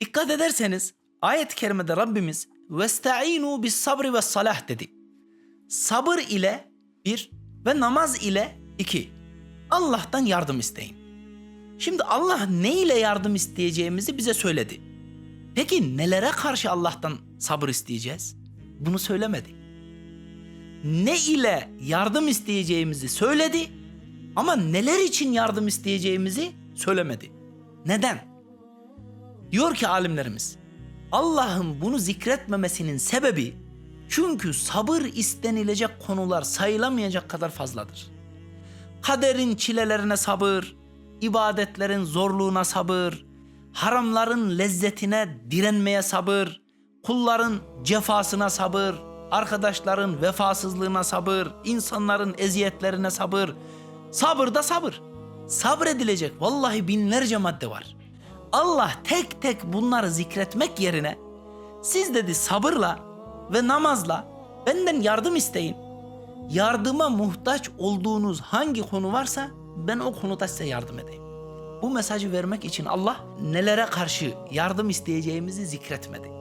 Dikkat ederseniz ayet-i kerimede Rabbimiz vestainu bis sabri ve salah dedi. Sabır ile bir ve namaz ile iki. Allah'tan yardım isteyin. Şimdi Allah ne ile yardım isteyeceğimizi bize söyledi. Peki nelere karşı Allah'tan sabır isteyeceğiz? Bunu söylemedi. Ne ile yardım isteyeceğimizi söyledi ama neler için yardım isteyeceğimizi söylemedi. Neden? Diyor ki alimlerimiz, Allah'ın bunu zikretmemesinin sebebi çünkü sabır istenilecek konular sayılamayacak kadar fazladır. Kaderin çilelerine sabır, ibadetlerin zorluğuna sabır, haramların lezzetine direnmeye sabır, kulların cefasına sabır, arkadaşların vefasızlığına sabır, insanların eziyetlerine sabır. Sabır da sabır. Sabredilecek vallahi binlerce madde var. Allah tek tek bunları zikretmek yerine siz dedi sabırla ve namazla benden yardım isteyin. Yardıma muhtaç olduğunuz hangi konu varsa ben o konuda size yardım edeyim. Bu mesajı vermek için Allah nelere karşı yardım isteyeceğimizi zikretmedi.